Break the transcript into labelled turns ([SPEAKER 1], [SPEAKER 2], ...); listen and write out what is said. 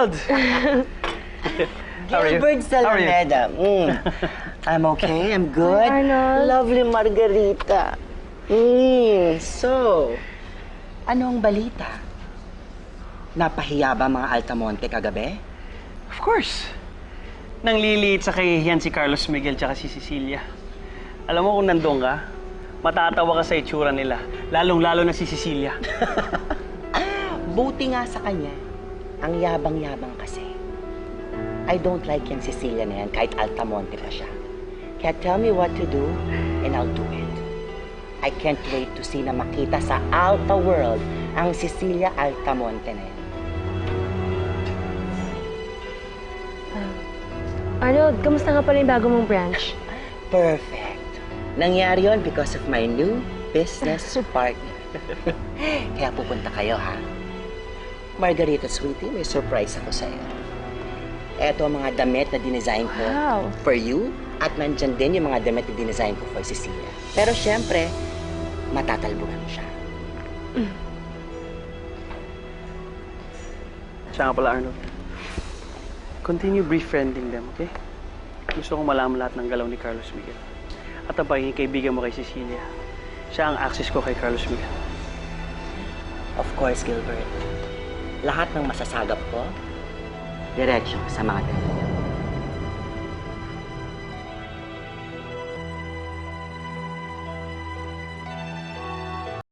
[SPEAKER 1] Arnold! How are you?
[SPEAKER 2] Gilbert? Salameda. Mm. I'm okay, I'm good.
[SPEAKER 3] Hi, Arnold.
[SPEAKER 2] Lovely Margarita. Mm. So, ano ang balita? Napahiya ba mga Altamonte kagabi?
[SPEAKER 1] Of course. Nang liliit sa kahihiyan si Carlos Miguel tsaka si Cecilia. Alam mo kung nandun ka, matatawa ka sa itsura nila. Lalong-lalo na si Cecilia.
[SPEAKER 2] Buti nga sa kanya. Ang yabang-yabang kasi. I don't like yung Cecilia na yan kahit Altamonte pa siya. Kaya tell me what to do and I'll do it. I can't wait to see na makita sa Alta World ang Cecilia Altamonte na yan.
[SPEAKER 3] Arnold, kamusta nga pala yung bago mong branch?
[SPEAKER 2] Perfect. Nangyari yon because of my new business partner. Kaya pupunta kayo, ha? Margarita Sweetie, may surprise ako sa'yo. Eto ang mga damit na dinesign ko
[SPEAKER 3] Wow.
[SPEAKER 2] for you at nandyan din yung mga damit na dinesign ko for Cecilia. Pero syempre, matatalbugan mo siya.
[SPEAKER 1] Siya nga pala, Arnold. Continue befriending them, okay? Gusto kong malaman lahat ng galaw ni Carlos Miguel. At ang pagiging kaibigan mo kay Cecilia. Siya ang access ko kay Carlos Miguel.
[SPEAKER 2] Of course, Gilbert. Lahat ng masasagap ko, diretso sa mga ganito.